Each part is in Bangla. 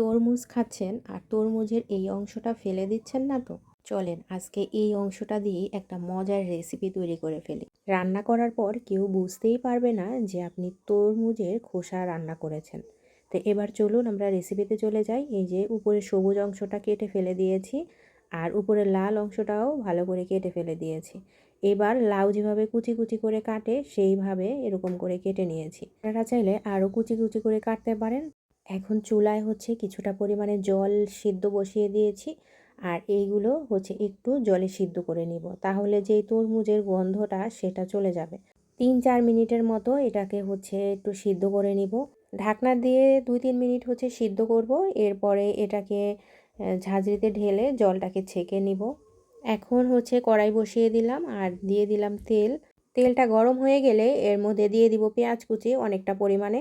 তরমুজ খাচ্ছেন আর তরমুজের এই অংশটা ফেলে দিচ্ছেন না তো? চলেন, আজকে এই অংশটা দিয়েই একটা মজার রেসিপি তৈরি করে ফেলি। রান্না করার পর কেউ বুঝতেই পারবে না যে আপনি তরমুজের খোসা রান্না করেছেন। তো এবার চলুন আমরা রেসিপিতে চলে যাই। এই যে উপরে সবুজ অংশটা কেটে ফেলে দিয়েছি আর উপরে লাল অংশটাও ভালো করে কেটে ফেলে দিয়েছি। এবার লাউ যেভাবে কুচি কুচি করে কাটে, সেইভাবে এরকম করে কেটে নিয়েছি। আপনারা চাইলে আরও কুচি কুচি করে কাটতে পারেন। এখন চুলায় হচ্ছে কিছুটা পরিমাণে জল সিদ্ধ বসিয়ে দিয়েছি আর এইগুলো হচ্ছে একটু জলে সিদ্ধ করে নিব। তাহলে যেই তরমুজের গন্ধটা সেটা চলে যাবে। তিন চার মিনিটের মতো এটাকে হচ্ছে একটু সিদ্ধ করে নিব। ঢাকনা দিয়ে দুই তিন মিনিট হচ্ছে সিদ্ধ করব। এরপরে এটাকে ঝাঁঝরিতে ঢেলে জলটাকে ছেঁকে নিব। এখন হচ্ছে কড়াই বসিয়ে দিলাম আর দিয়ে দিলাম তেল। তেলটা গরম হয়ে গেলে এর মধ্যে দিয়ে দিব পেঁয়াজ কুচি অনেকটা পরিমাণে।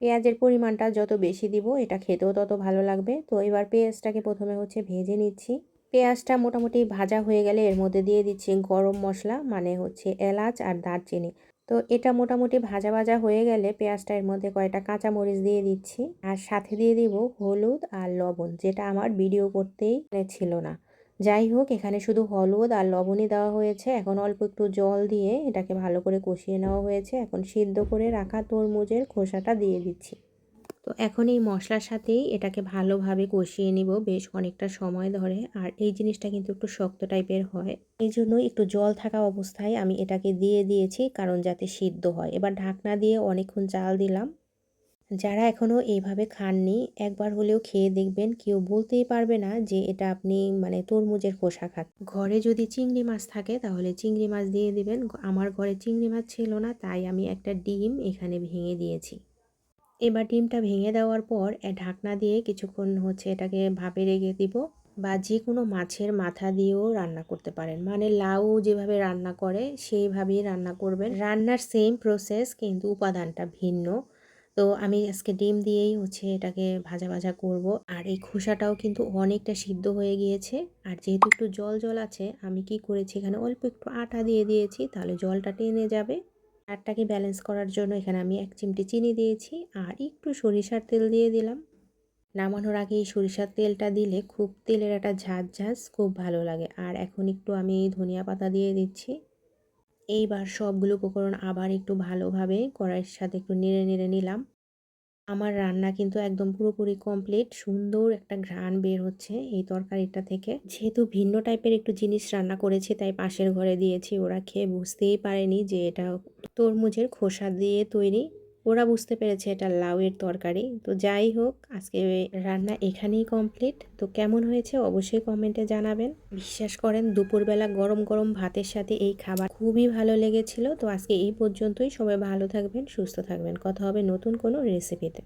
পেঁয়াজের পরিমাণটা যত বেশি দিব, এটা খেতেও তত ভালো লাগবে। তো এবার পেঁয়াজটাকে প্রথমে হচ্ছে ভেজে নিচ্ছি। পেঁয়াজটা মোটামুটি ভাজা হয়ে গেলে এর মধ্যে দিয়ে দিচ্ছি গরম মশলা মানে হচ্ছে এলাচ আর দারচিনি। তো এটা মোটামুটি ভাজা ভাজা হয়ে গেলে পেঁয়াজটা এর মধ্যে কয়েকটা কাঁচামরিচ দিয়ে দিচ্ছি। আর সাথে দিয়ে দিব হলুদ আর লবণ, যেটা আমার ভিডিও করতেই ছিল না। যাই হোক, এখানে শুধু হলুদ আর লবণই দেওয়া হয়েছে। এখন অল্প একটু জল দিয়ে এটাকে ভালো করে কষিয়ে নেওয়া হয়েছে। এখন সিদ্ধ করে রাখা তরমুজের খোসাটা দিয়ে দিচ্ছি। তো এখন এই মশলার সাথেই এটাকে ভালোভাবে কষিয়ে নিব বেশ অনেকটা সময় ধরে। আর এই জিনিসটা কিন্তু একটু শক্ত টাইপের হয়। এই জন্য একটু জল থাকা অবস্থায় আমি এটাকে দিয়ে দিয়েছি, কারণ যাতে সিদ্ধ হয়। এবার ঢাকনা দিয়ে অনেকক্ষণ চাল দিলাম। যারা এখনও এইভাবে খাননি, একবার হলেও খেয়ে দেখবেন, কেউ বলতেই পারবে না যে এটা আপনি মানে তরমুজের খোসা খান। ঘরে যদি চিংড়ি মাছ থাকে, তাহলে চিংড়ি মাছ দিয়ে দিবেন। আমার ঘরে চিংড়ি মাছ ছিল না, তাই আমি একটা ডিম এখানে ভেঙে দিয়েছি। এবার ডিমটা ভেঙে দেওয়ার পর ঢাকনা দিয়ে কিছুক্ষণ হচ্ছে এটাকে ভাপে রেখে দিব বা যে কোনো মাছের মাথা দিয়েও রান্না করতে পারেন। মানে লাউ যেভাবে রান্না করে, সেইভাবেই রান্না করবেন। রান্নার সেম প্রসেস কিন্তু উপাদানটা ভিন্ন। তো আমি আজকে ডিম দিয়েই হচ্ছে এটাকে ভাজা ভাজা করব। আর এই খোসাটাও কিন্তু অনেকটা সিদ্ধ হয়ে গিয়েছে। আর যেহেতু একটু জল জল আছে, আমি কি করেছি, এখানে অল্প একটু আটা দিয়ে দিয়েছি, তাহলে জলটা টেনে যাবে। আটটাকে ব্যালেন্স করার জন্য এখানে আমি এক চিমটি চিনি দিয়েছি, আর একটু সরিষার তেল দিয়ে দিলাম। নামানোর আগে এই সরিষার তেলটা দিলে খুব তেলের একটা ঝাঁঝ ঝাঁঝ খুব ভালো লাগে। আর এখন একটু আমি ধনিয়া পাতা দিয়ে দিচ্ছি। এইবার সবগুলো উপকরণ আবার একটু ভালোভাবে কড়াইয়ের সাথে একটু নেড়ে নেড়ে নিলাম। আমার রান্না কিন্তু একদম পুরোপুরি কমপ্লিট সুন্দর একটা ঘ্রাণ বের হচ্ছে এই তরকারিটা থেকে। যেহেতু ভিন্ন টাইপের একটু জিনিস রান্না করেছে, তাই পাশের ঘরে দিয়েছি, ওরা খেয়ে বুঝতেই পারেনি যে এটা তরমুজের খোসা দিয়ে তৈরি। ওরা বুঝতে পেরেছে এটা লাউয়ের তরকারি। তো যাই হোক, আজকে রান্না এখানেই কমপ্লিট তো কেমন হয়েছে অবশ্যই কমেন্টে জানাবেন। বিশ্বাস করেন, দুপুরবেলা গরম গরম ভাতের সাথে এই খাবার খুবই ভালো লেগেছিল। তো আজকে এই পর্যন্তই। সবাই ভালো থাকবেন, সুস্থ থাকবেন। কথা হবে নতুন কোনো রেসিপিতে